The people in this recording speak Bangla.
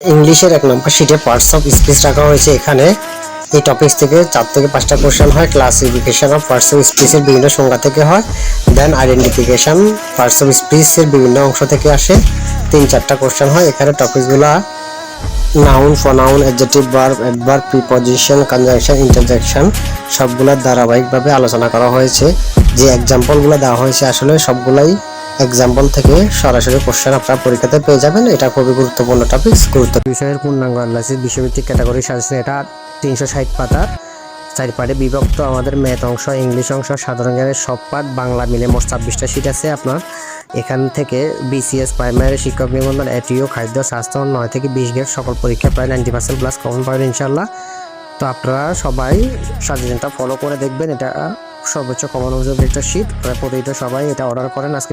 ইংলিশের এক নম্বর শিটে পার্টস অফ স্পিচ রাখা হয়েছে। এখানে এই টপিক থেকে চার থেকে পাঁচটা কোশ্চেন হয়। ক্লাসিফিকেশন অফ পার্টস অফ স্পিচের বিভিন্ন সংজ্ঞা থেকে হয়। দেন আইডেন্টিফিকেশন পার্টস অফ স্পিচের বিভিন্ন অংশ থেকে আসে। তিন চারটা কোশ্চেন হয়। এখানে টপিকগুলো noun pronoun adjective verb adverb preposition conjunction interjection সবগুলোর ধারাবাহিকভাবে আলোচনা করা হয়েছে। যে এক্সাম্পলগুলো দেওয়া হয়েছে, আসলে সবগুলাই এক্সাম্পল থেকে সরাসরি কোশ্চেন আপনারা পরীক্ষাতে পেয়ে যাবেন। এটা খুবই গুরুত্বপূর্ণ টপিক গুরুত্ব বিষয়ের পূর্ণাঙ্গ অ্যানালাইসিস বিষয়ভিত্তিক ক্যাটাগরি সাজেশন এটা তিনশো ষাট পাতার চার পার্টে বিভক্ত। আমাদের ম্যাথ অংশ ইংলিশ অংশ, সাধারণ জ্ঞানের সব পাঠ বাংলা মিলে মোট ছাব্বিশটা সিট আছে আপনার। এখান থেকে বিসিএস প্রাইমারি শিক্ষক নিবন্ধন, এটিও খাদ্য, স্বাস্থ্য, নয় থেকে বিশ গ্রেড সকল পরীক্ষা প্রায় নাইনটি পার্সেন্ট প্লাস কমন পাবেন ইনশাল্লাহ তো আপনারা সবাই সাজেশনটা ফলো করে দেখবেন। এটা সর্বোচ্চ কমন অনুযায়ী একটা শীট প্রতিটা সবাই এটা অর্ডার করেন। আজকে